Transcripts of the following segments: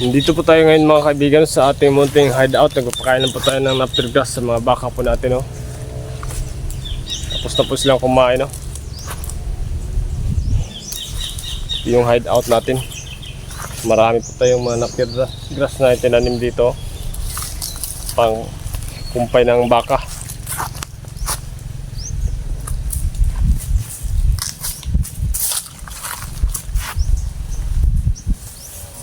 Nandito po tayo ngayon mga kaibigan sa ating munting hideout. Nagpapakain po tayo ng napter grass sa mga baka po natin. No? Tapos tapos lang kumain. No? Yung hideout natin. Marami po tayong mga napter grass na itinanim dito. Pang kumpay ng baka.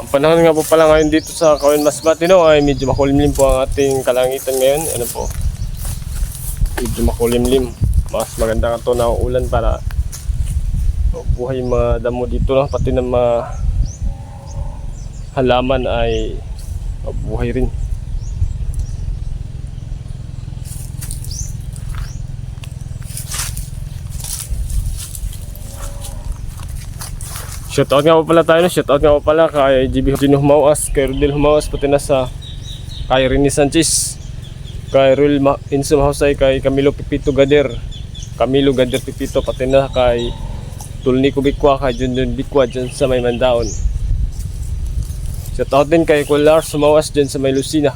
Panahon nga po pala ngayon dito sa Kawin Masbate no, ay medyo makulimlim po ang ating kalangitan ngayon. Ano po? Medyo makulimlim. Mas maganda ka to na ulan para buhay mga damo dito no, pati ng mga halaman ay buhay rin. Shoutout nga po pala tayo, shoutout nga po pala kay GB Gino Humawas, kay Rodel Humawas, pati na sa kay Rini Sanchez, kay Ma- Inso kay Camilo Pipito Gader, Camilo Gader Pipito, pati na kay Tulnico Bikwa, kay Junjun Bikwa dyan sa may Mandaon. Shoutout din kay Kular Sumawas dyan sa may Lucina.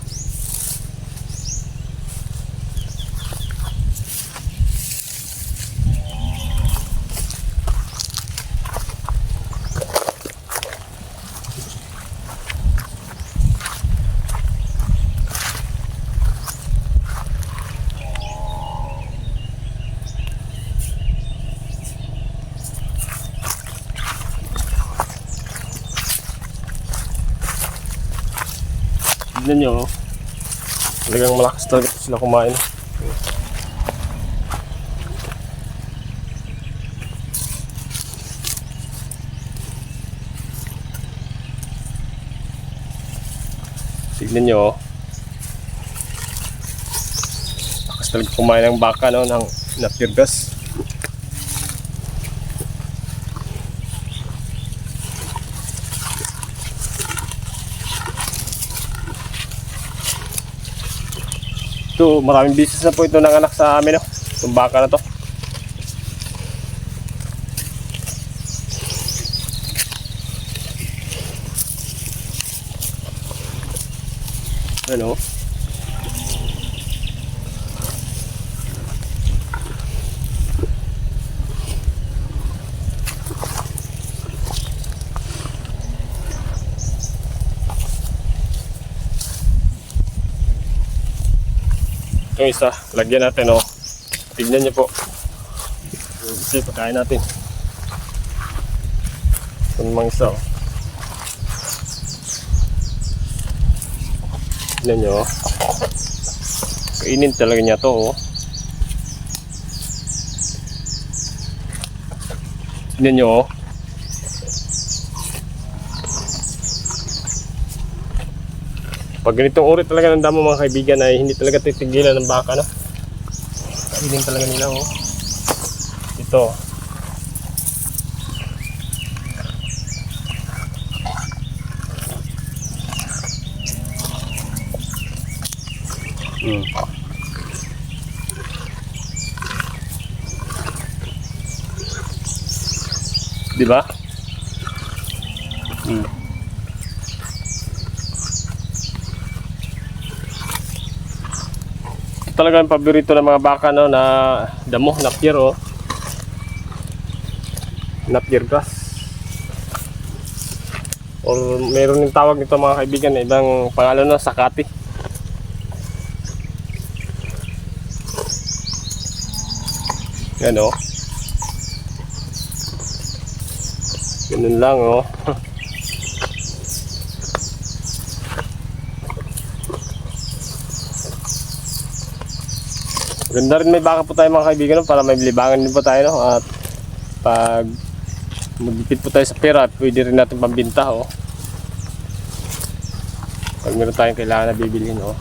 Tignan nyo, oh. talagang malakas talaga sila kumain. Tignan nyo, oh. talaga kumain ng baka no, ng napirgas. Ito, maraming business na po ito ng anak sa amin, no? Itong baka na to. Ano? Yung isa, lagyan natin oh. Tignan niyo po. Isa, pagkain natin. Ito namang isa oh. Tignan niyo oh. Kainin talaga niya to oh. Tignan niyo oh. Pag ganitong uri talaga ng damo mga kaibigan ay hindi talaga titigilan ng baka no. Kainin talaga nila oh. Ito. Hmm. Di ba? Hmm. Ito talaga ang paborito ng mga baka no, na damo, napier oh. Napier grass. Or meron yung tawag nito mga kaibigan, ibang pangalan no, sakati. Yan oh. Ganun lang oh. Ganda rin may baka po tayo mga kaibigan no, para may libangan din po tayo no? at pag magipit po tayo sa pera pwede rin natin pambinta oh. Pag meron tayong kailangan na bibilhin oh.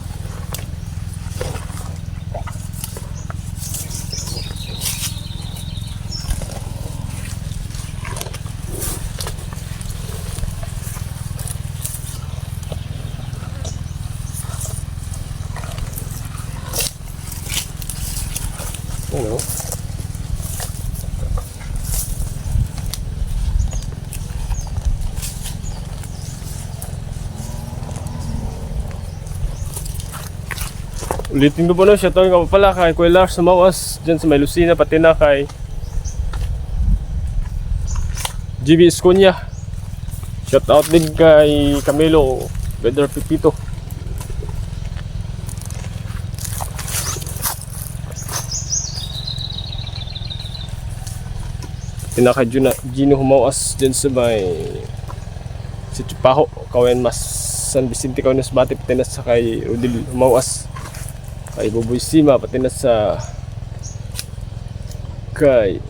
you know. Ulitin ko po na siya. Tawin ka pala kay Kuya Lars na mawas dyan sa may Lucina, pati na kay GB Escunya. Shout out din kay Camilo, Brother Pipito. Pinaka Gino, Gino Humawas dyan sa may si Chupaho, Kawayan Mas San Vicente Kaunas Bati, pati na sa kay Rodil Humawas. Kay Buboy Sima, pati na sa kay